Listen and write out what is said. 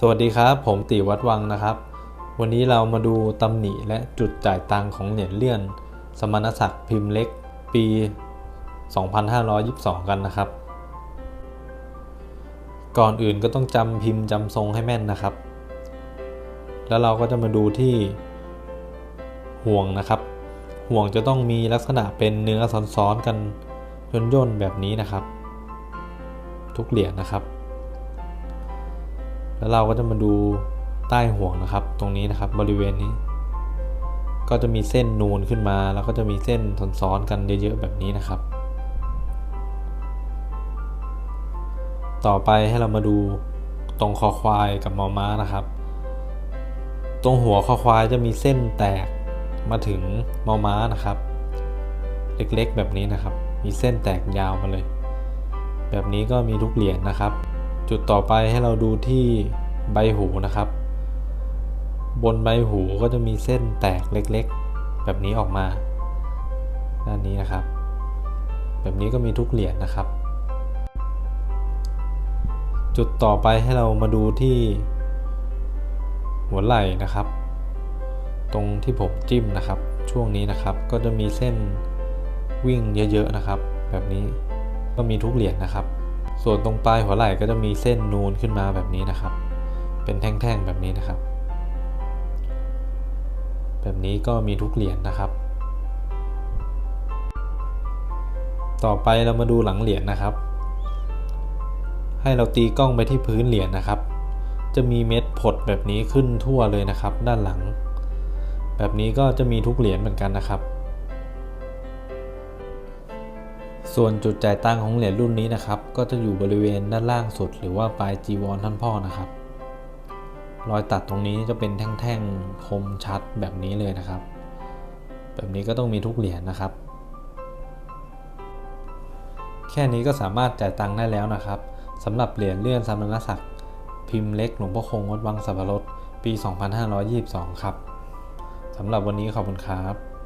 สวัสดีครับ ผมติวัดวังนะครับ วันนี้เรามาดูตำหนิและจุดจ่ายตังของเหรียญเลื่อน สมณศักดิ์พิมพ์เล็ก ปี 2522 กันนะครับ ก่อนอื่นก็ต้องจำพิมพ์จำทรงให้แม่นนะครับ แล้วเราก็จะมาดูที่ห่วงนะครับ ห่วงจะต้องมีลักษณะเป็นเนื้อซ้อนๆกันย่นๆแบบนี้นะครับ ทุกเหรียญนะครับ แล้วเราก็จะมาดูใต้ห่วงนะครับ ตรงนี้นะครับบริเวณนี้ ก็จะมีเส้นนูนขึ้นมา แล้วก็จะมีเส้นซ้อนๆกันเยอะๆแบบนี้นะครับ ต่อไปให้เรามาดูตรงคอควายกับมอม้านะครับ ตรงหัวคอควายจะมีเส้นแตกมาถึงมอม้านะครับ เล็กๆแบบนี้นะครับ มีเส้นแตกยาวมาเลย แบบนี้ก็มีทุกเหรียญนะครับ จุดต่อไปให้เราดูที่ใบหูนะครับ บนใบหูก็จะมีเส้นแตกเล็กๆ แบบนี้ออกมา ด้านนี้นะครับ แบบนี้ก็มีทุกเหรียญนะครับ จุดต่อไปให้เรามาดูที่หัวไหล่นะครับ ตรงที่ผมจิ้มนะครับ ช่วงนี้นะครับก็จะมีเส้นวิ่งเยอะๆนะครับ แบบนี้ก็มีทุกเหรียญนะครับ ส่วนตรงปลายหัวไหล่ก็จะมีเส้นนูนขึ้นมาแบบนี้นะครับ เป็นแท่งๆแบบนี้นะครับ แบบนี้ก็มีทุกเหรียญนะครับ ต่อไปเรามาดูหลังเหรียญนะครับ ให้เราตีกล้องไปที่พื้นเหรียญนะครับ จะมีเม็ดผดแบบนี้ขึ้นทั่วเลยนะครับ ด้านหลัง แบบนี้ก็จะมีทุกเหรียญเหมือนกันนะครับ ส่วนจุดจ่ายตังของเหรียญรุ่นนี้นะครับ ก็จะอยู่บริเวณด้านล่างสุด หรือว่าปลายจีวรท่านพ่อนะครับ รอยตัดตรงนี้จะเป็นแท่งๆคมชัดแบบนี้เลยนะครับ แบบนี้ก็ต้องมีทุกเหรียญนะครับ แค่นี้ก็สามารถจ่ายตังได้แล้วนะครับสำหรับเหรียญเลื่อนสามณศักดิ์พิมพ์เล็กหลวงพ่อคงวัดวังสับปะรดปี 2522 ครับสำหรับวันนี้ขอบคุณครับ